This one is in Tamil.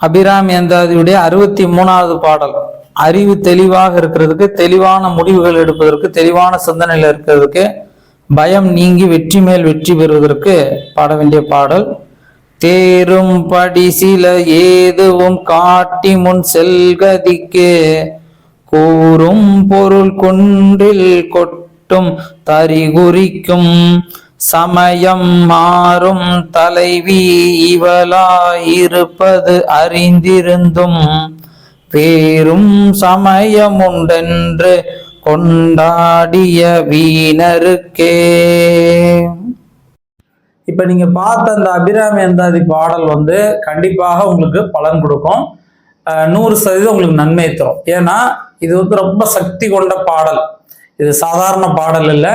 அபிராமி அந்தாதியுடைய அறுபத்தி மூணாவது பாடல். அறிவு தெளிவாக இருக்கிறதுக்கு தெளிவான முடிவுகள் எடுப்பதற்கு தெளிவான சிந்தனையில் இருக்கிறதுக்கு பயம் நீங்கி வெற்றி மேல் வெற்றி பெறுவதற்கு பாட வேண்டிய பாடல். தேரும் படி சில ஏதுவும் காட்டி முன் செல்கதிக்கு கூறும் பொருள் குன்றில் கொட்டும் தறி குறிக்கும் சமயம் மாறும் தலைவி இவளாயிருப்பது அறிந்திருந்தும் வேறும் சமயமுண்டென்று கொண்டாடிய வீணருக்கே. இப்ப நீங்க பார்த்த அந்த அபிராமி அந்தாதி பாடல் வந்து கண்டிப்பாக உங்களுக்கு பலன் கொடுக்கும். நூறு சதவீதம் உங்களுக்கு நன்மை தரும். ஏன்னா இது வந்து ரொம்ப சக்தி கொண்ட பாடல். இது சாதாரண பாடல் இல்லை.